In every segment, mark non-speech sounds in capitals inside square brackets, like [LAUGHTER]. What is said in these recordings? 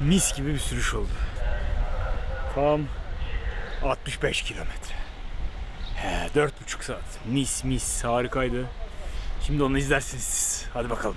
mis gibi bir sürüş oldu. Tam 65 kilometre. He, dört buçuk saat. Mis mis harikaydı. Şimdi onu izlersiniz siz. Hadi bakalım.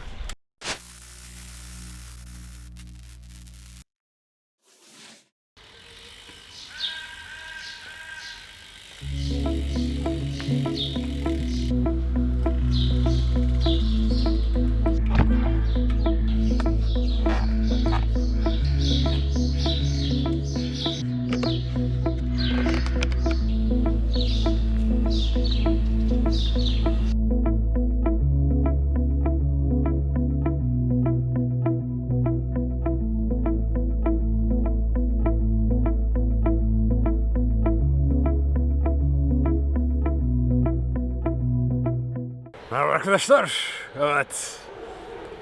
Arkadaşlar. Evet.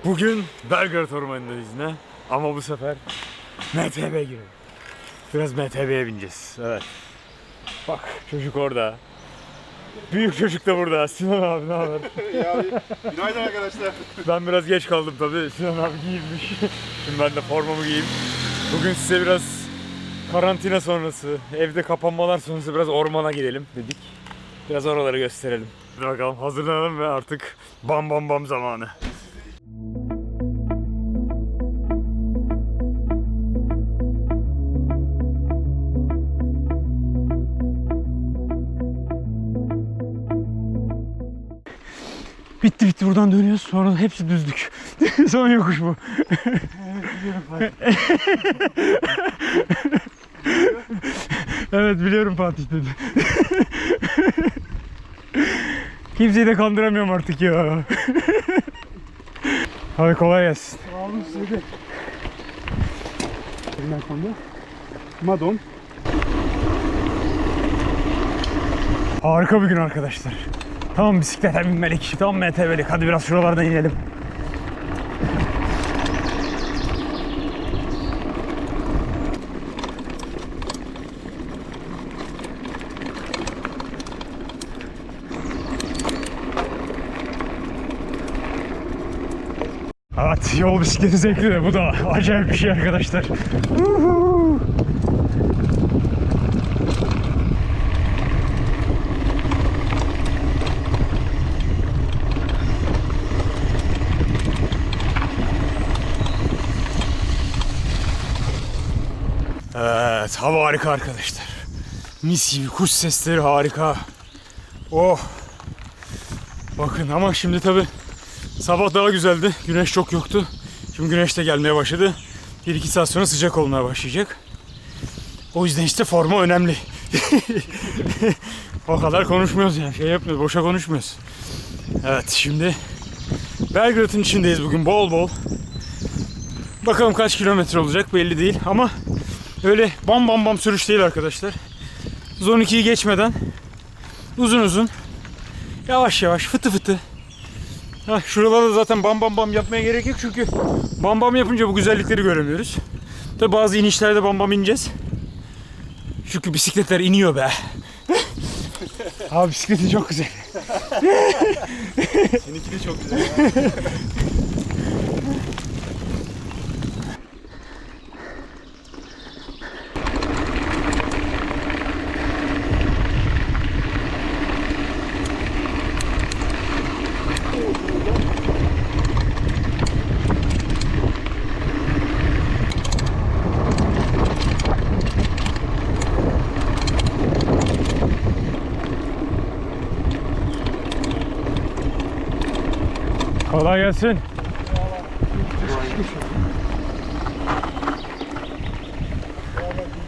Bugün Belgrad Ormanı'ndayız ne? Ama bu sefer MTB gibi. Biraz MTB'ye bineceğiz. Evet. Bak çocuk orada. Büyük çocuk da burada. Sinan abi ne haber? [LAUGHS] Ya abi, günaydın arkadaşlar. Ben biraz geç kaldım tabii. Sinan abi giyinmiş. Şimdi ben de formamı giyeyim. Bugün size biraz karantina sonrası, evde kapanmalar sonrası biraz ormana gidelim dedik. Biraz oraları gösterelim. Hadi bakalım hazırlanalım ve artık bam bam bam zamanı. Bitti bitti buradan dönüyoruz sonra hepsi düzlük. [LAUGHS] Son yokuş bu. [LAUGHS] evet biliyorum Fatih dedi. [LAUGHS] Kimseyi de kandıramıyorum artık ya. Hadi kolay gelsin. Aldım size de. Bundan sonra Madon. Harika bir gün arkadaşlar. Tamam bisiklete binmelik, tamam MTB'lik. Hadi biraz şuralardan inelim. Evet, yol bisikleti zevkli de bu da acayip bir şey arkadaşlar. Evet, hava harika arkadaşlar. Mis gibi kuş sesleri harika. Oh. Bakın ama şimdi tabi sabah daha güzeldi. Güneş çok yoktu. Şimdi güneş de gelmeye başladı. 1-2 saat sonra sıcak olmaya başlayacak. O yüzden işte forma önemli. [LAUGHS] o kadar konuşmuyoruz yani. Şey yapmıyoruz, boşa konuşmuyoruz. Evet şimdi Belgrad'ın içindeyiz bugün bol bol. Bakalım kaç kilometre olacak belli değil ama öyle bam bam bam sürüş değil arkadaşlar. Zon 2'yi geçmeden uzun uzun yavaş yavaş fıtı fıtı. Hah, şuralarda zaten bam bam bam yapmaya gerek yok çünkü bam bam yapınca bu güzellikleri göremiyoruz. Tabi bazı inişlerde bam bam ineceğiz. Çünkü bisikletler iniyor be. Abi bisikleti çok güzel. Seninki de çok güzel. [LAUGHS] Kolay gelsin.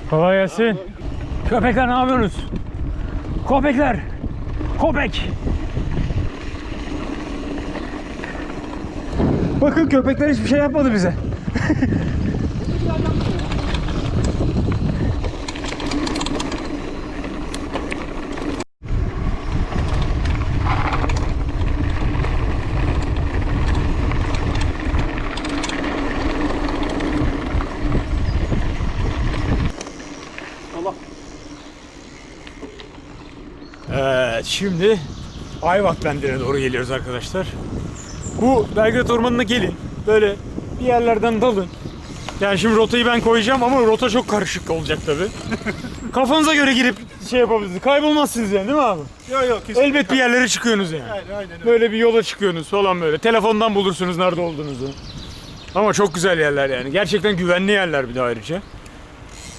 Kolay gelsin. Köpekler ne yapıyorsunuz? Köpekler. Köpek. Bakın köpekler hiçbir şey yapmadı bize. [LAUGHS] Allah. Evet şimdi Ayvak Bendi'ne doğru geliyoruz arkadaşlar. Bu Belgrad Ormanı'na gelin. Böyle bir yerlerden dalın. Yani şimdi rotayı ben koyacağım ama rota çok karışık olacak tabi. [LAUGHS] Kafanıza göre girip şey yapabilirsiniz. Kaybolmazsınız yani değil mi abi? Yok yok. Elbet bir yerlere çıkıyorsunuz yani. Aynen aynen öyle. Böyle bir yola çıkıyorsunuz falan böyle. Telefondan bulursunuz nerede olduğunuzu. Ama çok güzel yerler yani. Gerçekten güvenli yerler bir de ayrıca.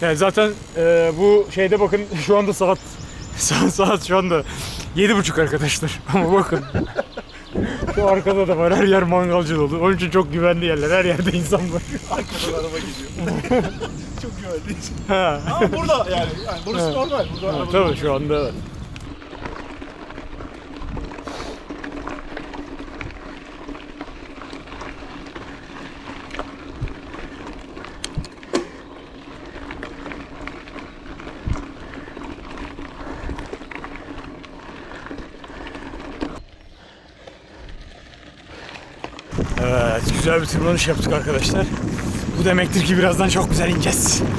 Yani zaten e, bu şeyde bakın [LAUGHS] şu anda saat saat, saat şu anda yedi buçuk arkadaşlar. [LAUGHS] Ama bakın şu arkada da var her yer mangalcı dolu. Onun için çok güvenli yerler. Her yerde insan var. Arkadan araba gidiyor. [LAUGHS] Çok güvenli. Ha. Ama burada yani. yani burası normal. Burada araba Tabii şu anda evet. Evet, güzel bir tırmanış yaptık arkadaşlar. Bu demektir ki birazdan çok güzel ineceğiz. [LAUGHS]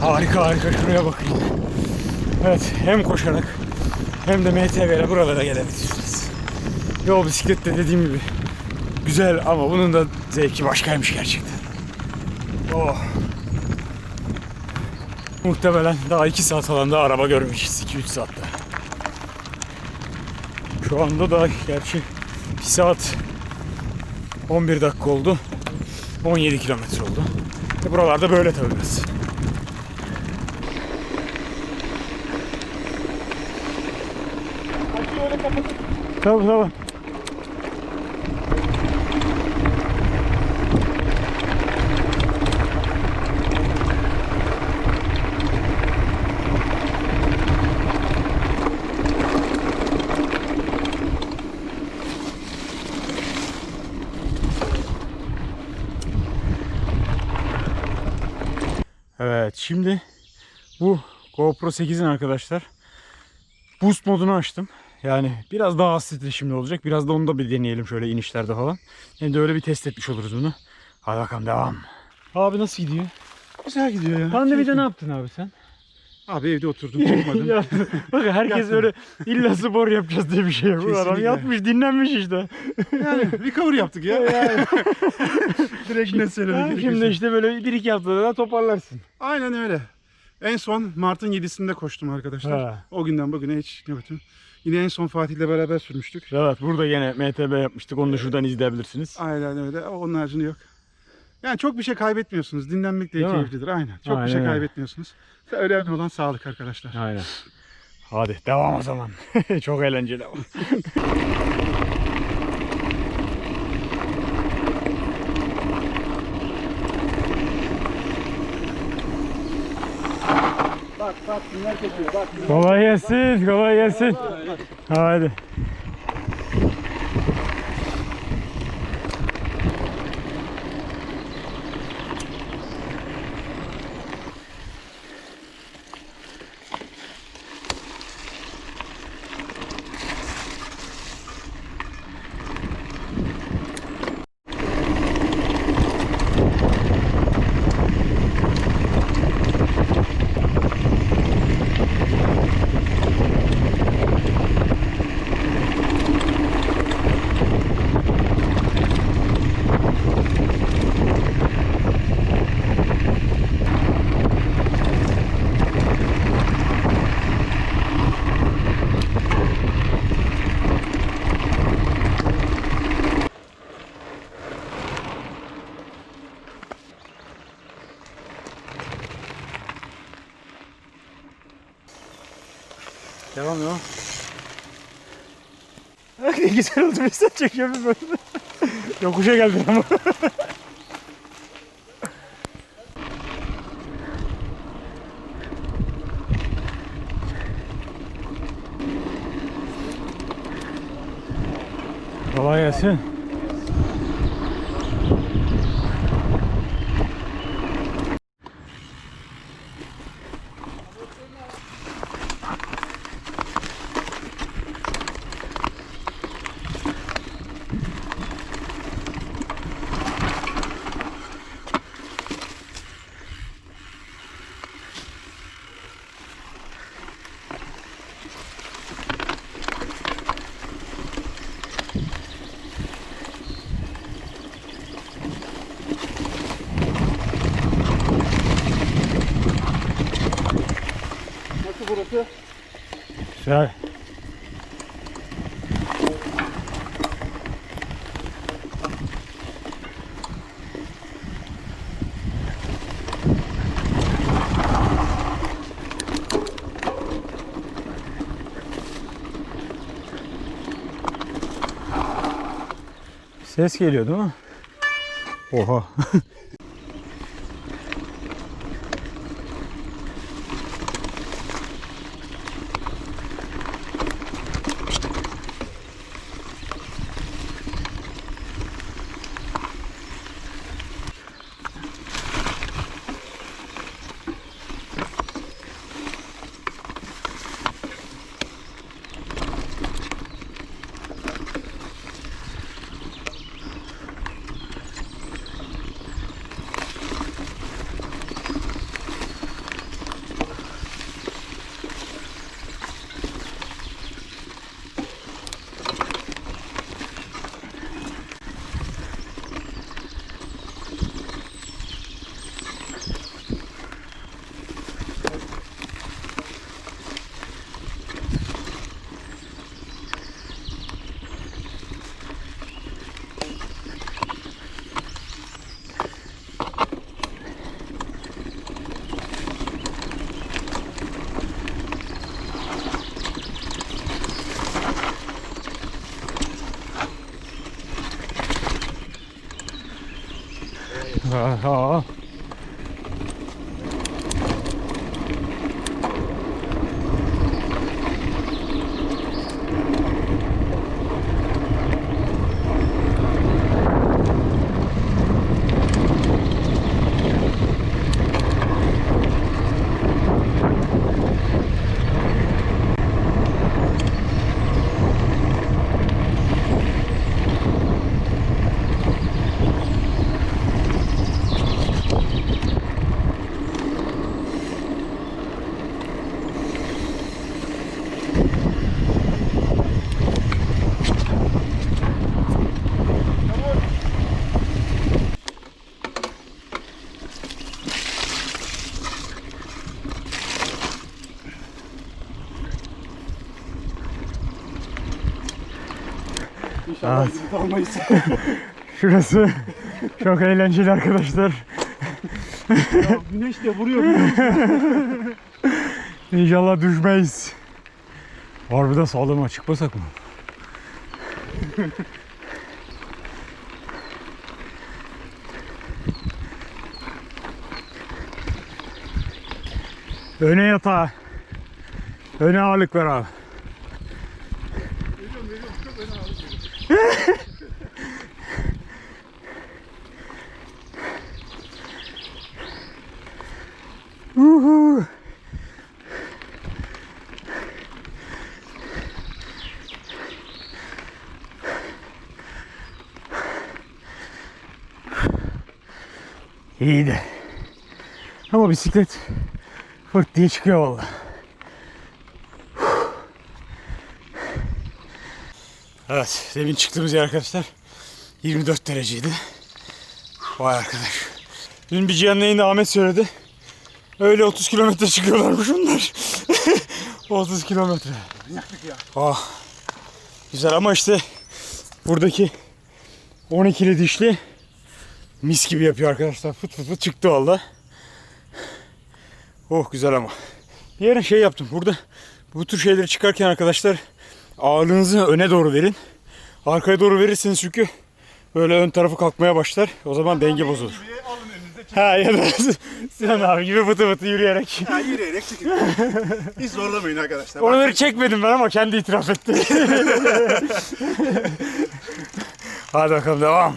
Harika harika şuraya bakın. Evet hem koşarak hem de MTV ile buralara gelebilirsiniz. Yol bisiklette dediğim gibi güzel ama bunun da zevki başkaymış gerçekten. Oh. Muhtemelen daha 2 saat falan da araba görmeyeceğiz. 2-3 saatte. Şu anda da gerçi 1 saat 11 dakika oldu. 17 kilometre oldu. E buralarda böyle tabii biraz. Tabii tabii. Evet şimdi bu GoPro 8'in arkadaşlar boost modunu açtım. Yani biraz daha az titreşimli olacak. Biraz da onu da bir deneyelim şöyle inişlerde falan. Hem de öyle bir test etmiş oluruz bunu. Hadi bakalım devam. Abi nasıl gidiyor? Güzel gidiyor ya. Pandemide ne yaptın abi sen? Abi evde oturdum çıkmadım. [LAUGHS] ya, bak herkes öyle illa spor yapacağız diye bir şey yok. Bu adam Kesinlikle. yatmış dinlenmiş işte. yani recover yaptık ya. [LAUGHS] Direkt söylemek Ha, gerekirse. Şimdi işte böyle bir iki haftada da toparlarsın. Aynen öyle. En son Mart'ın 7'sinde koştum arkadaşlar. Ha. O günden bugüne hiç götüm. Yine en son Fatih'le beraber sürmüştük. Evet burada yine MTB yapmıştık. Onu da şuradan izleyebilirsiniz. Aynen öyle. Onun haricinde yok. Yani çok bir şey kaybetmiyorsunuz. Dinlenmek de Değil mi? keyiflidir. Aynen. Çok Aynen bir şey öyle. kaybetmiyorsunuz. Önemli olan sağlık arkadaşlar. Aynen. Hadi devam o zaman. [LAUGHS] Çok eğlenceli [LAUGHS] Bak bak kimler geçiyor. Bak. Kolay gelsin, kolay gelsin. Hadi. Devam devam. ne güzel oldu mesela çekiyor bir böyle. Yokuşa geldi ama. Kolay gelsin. Ses geliyor değil mi? Oha. [LAUGHS] ها ها. İnşallah Evet. almayız. [LAUGHS] [LAUGHS] Şurası çok eğlenceli arkadaşlar. ya güneş de vuruyor. [LAUGHS] İnşallah düşmeyiz. Harbiden sağlama çıkmasak mı? Öne yatağa. Öne ağırlık ver abi. Veriyorum veriyorum. Çok önemli ağırlık veriyorum. Uhu. İyiydi. Ama bisiklet fırt diye çıkıyor valla. Evet, demin çıktığımız yer arkadaşlar 24 dereceydi. Vay arkadaş. Dün bir canlı yayında Ahmet söyledi. Öyle 30 kilometre çıkıyorlarmış bunlar. [LAUGHS] 30 kilometre. Yaktık ya. Ah. Güzel ama işte buradaki 12'li dişli mis gibi yapıyor arkadaşlar. Fıt fıt fıt çıktı valla. Oh güzel ama. Bir yere şey yaptım. Burada bu tür şeyleri çıkarken arkadaşlar ağırlığınızı öne doğru verin. Arkaya doğru verirseniz çünkü böyle ön tarafı kalkmaya başlar. O zaman denge bozulur. Gibi alın. Ha ya da [LAUGHS] Sinan abi gibi fıtı fıtı yürüyerek. Ha, yürüyerek çekin. [LAUGHS] Hiç zorlamayın arkadaşlar. Bak, Oraları çekmedim ben ama kendi itiraf etti. [LAUGHS] Hadi bakalım devam.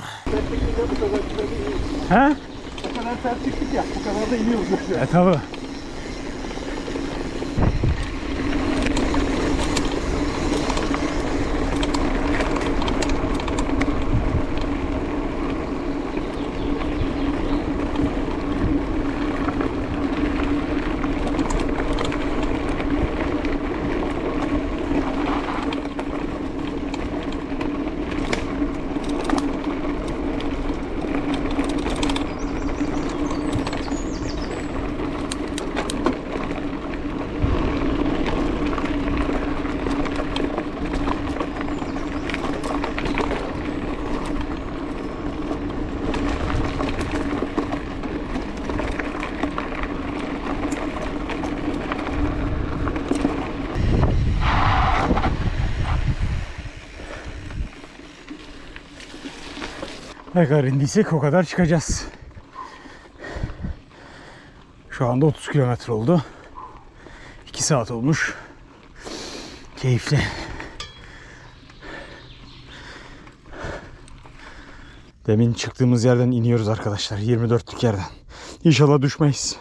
He? o kadar sert çıktık ya. Bu kadar da iniyoruz. E tabi. Ne kadar indiysek o kadar çıkacağız. Şu anda 30 kilometre oldu. 2 saat olmuş. Keyifli. Demin çıktığımız yerden iniyoruz arkadaşlar. 24'lük yerden. İnşallah düşmeyiz.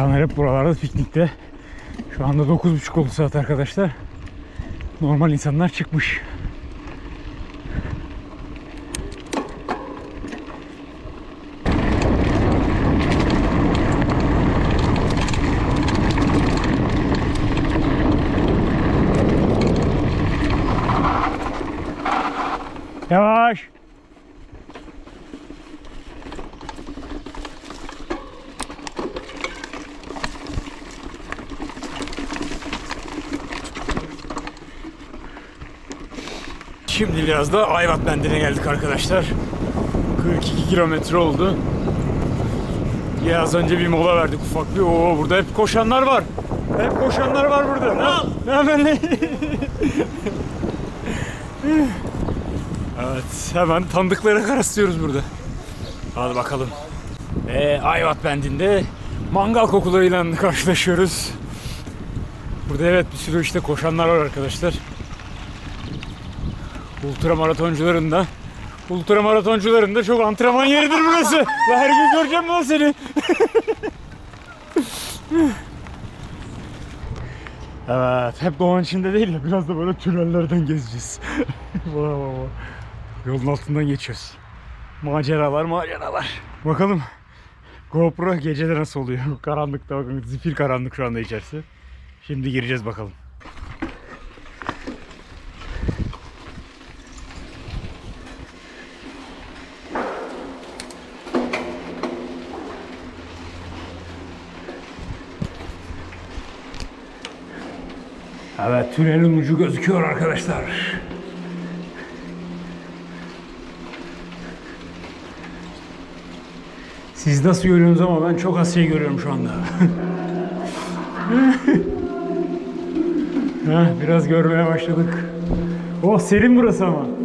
İnsanlar hep buralarda piknikte. Şu anda 9.30 oldu saat arkadaşlar. Normal insanlar çıkmış. Yavaş. Şimdi biraz da Ayvat Bendi'ne geldik arkadaşlar. 42 kilometre oldu. Ya az önce bir mola verdik ufak bir. Oo burada hep koşanlar var. Hep koşanlar var burada. Ne, ne hemen ne? evet hemen tanıdıklara karıştırıyoruz burada. Hadi bakalım. Ve Ayvat Bendi'nde mangal kokularıyla karşılaşıyoruz. Burada evet bir sürü işte koşanlar var arkadaşlar ultra maratoncuların da ultra maratoncuların da çok antrenman yeridir burası. Lan Her gün göreceğim lan seni. [LAUGHS] evet, hep doğanın içinde değil de biraz da böyle tünellerden gezeceğiz. [LAUGHS] Yolun altından geçiyoruz. Maceralar, maceralar. Bakalım GoPro gecede nasıl oluyor? [LAUGHS] Karanlıkta bakın, zifir karanlık şu anda içerisi. Şimdi gireceğiz bakalım. Evet tünelin ucu gözüküyor arkadaşlar. Siz nasıl görüyorsunuz ama ben çok şey görüyorum şu anda. [LAUGHS] Heh, biraz görmeye başladık. Oh serin burası ama.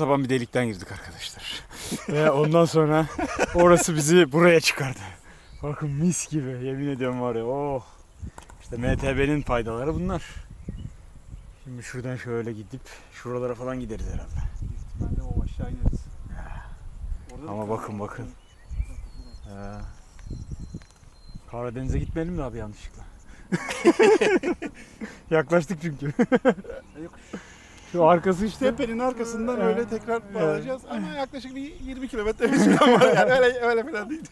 Sapan bir delikten girdik arkadaşlar. [LAUGHS] Ve ondan sonra orası bizi buraya çıkardı. Bakın mis gibi yemin ediyorum var ya oh. İşte MTB'nin faydaları bunlar. Şimdi şuradan şöyle gidip şuralara falan gideriz herhalde. Ben de o aşağı ineriz. Orada da Ama bakın bakın. Ee, Karadeniz'e gitmeyelim de abi yanlışlıkla. [LAUGHS] [LAUGHS] Yaklaştık çünkü. Şu arkası işte. Tepenin arkasından Evet. öyle tekrar bağlayacağız ama yaklaşık bir 20 kilometre bir süre var yani öyle, öyle falan değil.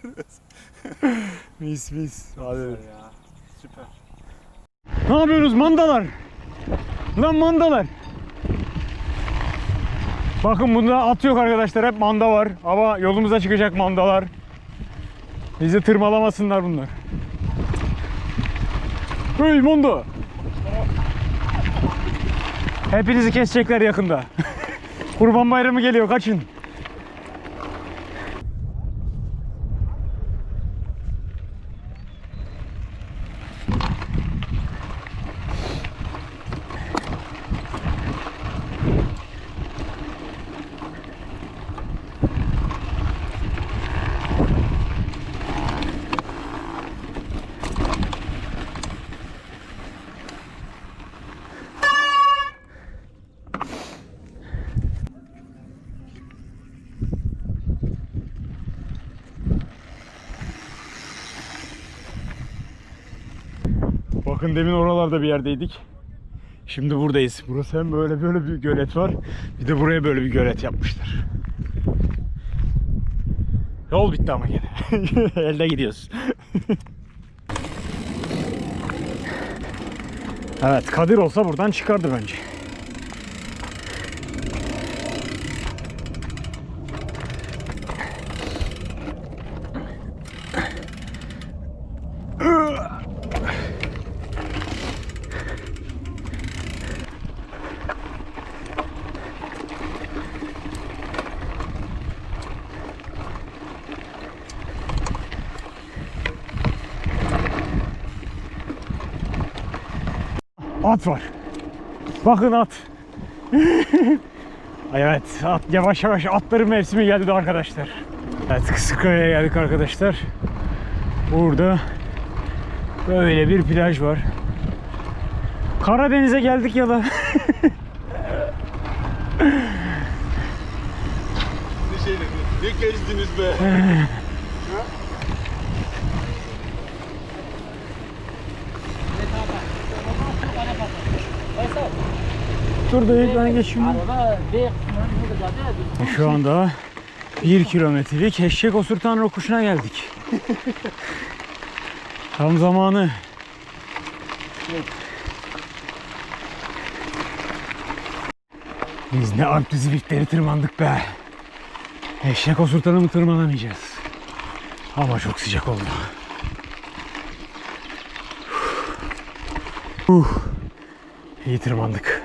[LAUGHS] Mis mis. Hadi. ya. Süper. Ne yapıyorsunuz mandalar? Lan mandalar. Bakın bunda at yok arkadaşlar. Hep manda var. Ama yolumuza çıkacak mandalar. Bizi tırmalamasınlar bunlar. Hey manda. Hepinizi kesecekler yakında. [LAUGHS] Kurban bayramı geliyor kaçın. Bakın demin oralarda bir yerdeydik. Şimdi buradayız. Burası hem böyle böyle bir gölet var. Bir de buraya böyle bir gölet yapmışlar. Yol bitti ama gene. [LAUGHS] Elde gidiyoruz. evet Kadir olsa buradan çıkardı bence. At var. Bakın at. [LAUGHS] Evet at yavaş yavaş atların mevsimi geldi arkadaşlar. Evet Kısıkkaya'ya geldik arkadaşlar. Burada böyle bir plaj var. Karadeniz'e geldik ya da. [LAUGHS] Ne şeyle ne gezdiniz be? [LAUGHS] Dur dayı ben geçeyim. Şu anda bir kilometrelik eşek osurtan rokuşuna geldik. Tam zamanı. Biz ne Alp zibitleri tırmandık be. Eşek osurtanı mı tırmanamayacağız? Ama çok sıcak oldu. Uh, iyi tırmandık.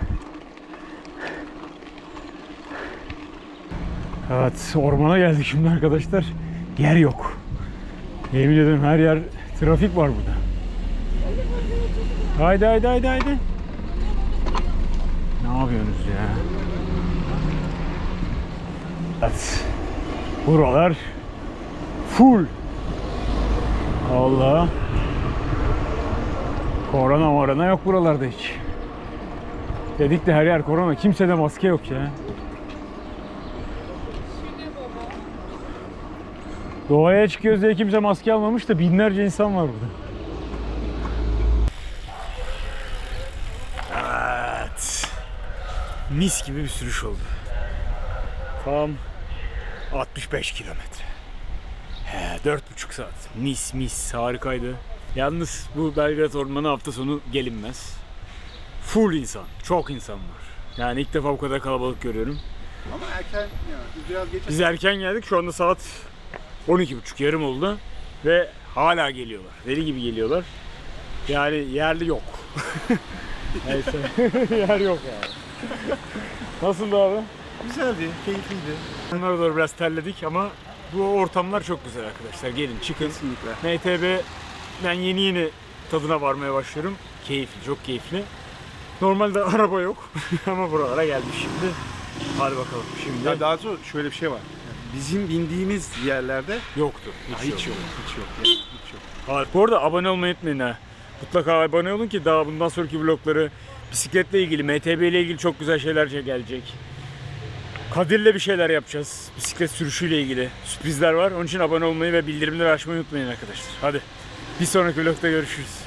Evet ormana geldik şimdi arkadaşlar. Yer yok. Yemin ederim her yer trafik var burada. Haydi haydi haydi haydi. Ne yapıyorsunuz ya? Evet. Buralar full. Allah. Korona morona yok buralarda hiç. Dedik de her yer korona. Kimsede maske yok ya. Doğaya çıkıyoruz diye kimse maske almamış da binlerce insan var burada. Evet. Mis gibi bir sürüş oldu. Tam 65 kilometre. He, dört buçuk saat. Mis mis harikaydı. Yalnız bu Belgrad Ormanı hafta sonu gelinmez. Full insan. Çok insan var. Yani ilk defa bu kadar kalabalık görüyorum. Ama erken ya biz biraz geç Biz erken geldik. Şu anda saat 12.30 yarım oldu. Ve hala geliyorlar. Deli gibi geliyorlar. Yani yerli yok. [LAUGHS] Neyse. [LAUGHS] Yer yok yani. Nasıldı abi? güzeldi, keyifliydi. Bunlara doğru biraz terledik ama bu ortamlar çok güzel arkadaşlar. Gelin çıkın. Kesinlikle. MTB ben yeni yeni tadına varmaya başlıyorum. Keyifli, çok keyifli. Normalde araba yok [LAUGHS] ama buralara geldik şimdi. Hadi bakalım şimdi. Ya daha sonra şöyle bir şey var. Bizim bindiğimiz yerlerde Yoktu. hiç, yok. Hiç yok. ya, Hiç yok. Hayır. Bu arada abone olmayı unutmayın ha. Mutlaka abone olun ki daha bundan sonraki vlogları bisikletle ilgili, MTB ile ilgili çok güzel şeyler gelecek. Kadir'le bir şeyler yapacağız. Bisiklet sürüşüyle ilgili sürprizler var. Onun için abone olmayı ve bildirimleri açmayı unutmayın arkadaşlar. Hadi bir sonraki vlogda görüşürüz.